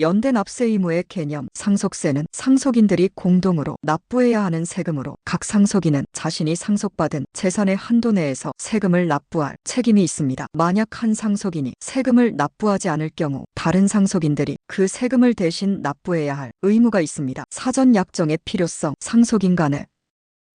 연대 납세 의무의 개념, 상속세는 상속인들이 공동으로 납부해야 하는 세금으로 각 상속인은 자신이 상속받은 재산의 한도 내에서 세금을 납부할 책임이 있습니다. 만약 한 상속인이 세금을 납부하지 않을 경우 다른 상속인들이 그 세금을 대신 납부해야 할 의무가 있습니다. 사전 약정의 필요성, 상속인 간의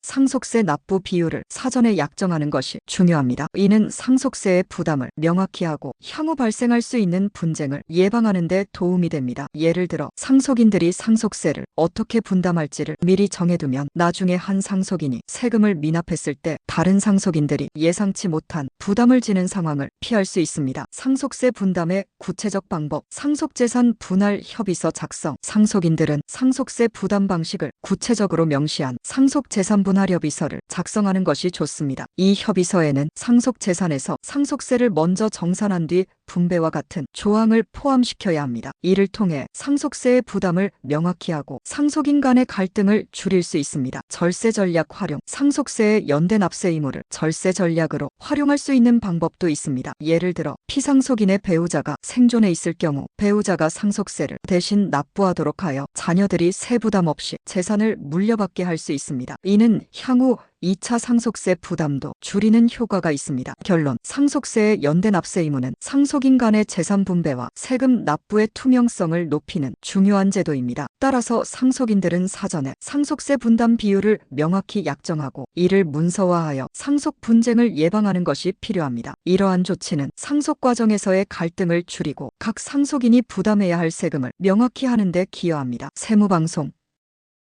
상속세 납부 비율을 사전에 약정하는 것이 중요합니다. 이는 상속세의 부담을 명확히 하고 향후 발생할 수 있는 분쟁을 예방하는 데 도움이 됩니다. 예를 들어 상속인들이 상속세를 어떻게 분담할지를 미리 정해두면 나중에 한 상속인이 세금을 미납했을 때 다른 상속인들이 예상치 못한 부담을 지는 상황을 피할 수 있습니다. 상속세 분담의 구체적 방법, 상속재산 분할 협의서 작성, 상속인들은 상속세 부담 방식을 구체적으로 명시한 상속재산 분할 협의서를 작성하는 것이 좋습니다. 이 협의서에는 상속재산에서 상속세를 먼저 정산한 뒤 분배와 같은 조항을 포함시켜야 합니다. 이를 통해 상속세의 부담을 명확히 하고 상속인 간의 갈등을 줄일 수 있습니다. 절세 전략 활용, 상속세의 연대 납세 의무를 절세 전략으로 활용할 수 있는 방법도 있습니다. 예를 들어 피상속인의 배우자가 생존해 있을 경우 배우자가 상속세를 대신 납부하도록 하여 자녀들이 세부담 없이 재산을 물려받게 할 수 있습니다. 이는 향후 2차 상속세 부담도 줄이는 효과가 있습니다. 결론, 상속세의 연대 납세 의무는 상속인 간의 재산 분배와 세금 납부의 투명성을 높이는 중요한 제도입니다. 따라서 상속인들은 사전에 상속세 분담 비율을 명확히 약정하고 이를 문서화하여 상속 분쟁을 예방하는 것이 필요합니다. 이러한 조치는 상속 과정에서의 갈등을 줄이고 각 상속인이 부담해야 할 세금을 명확히 하는 데 기여합니다. 세무방송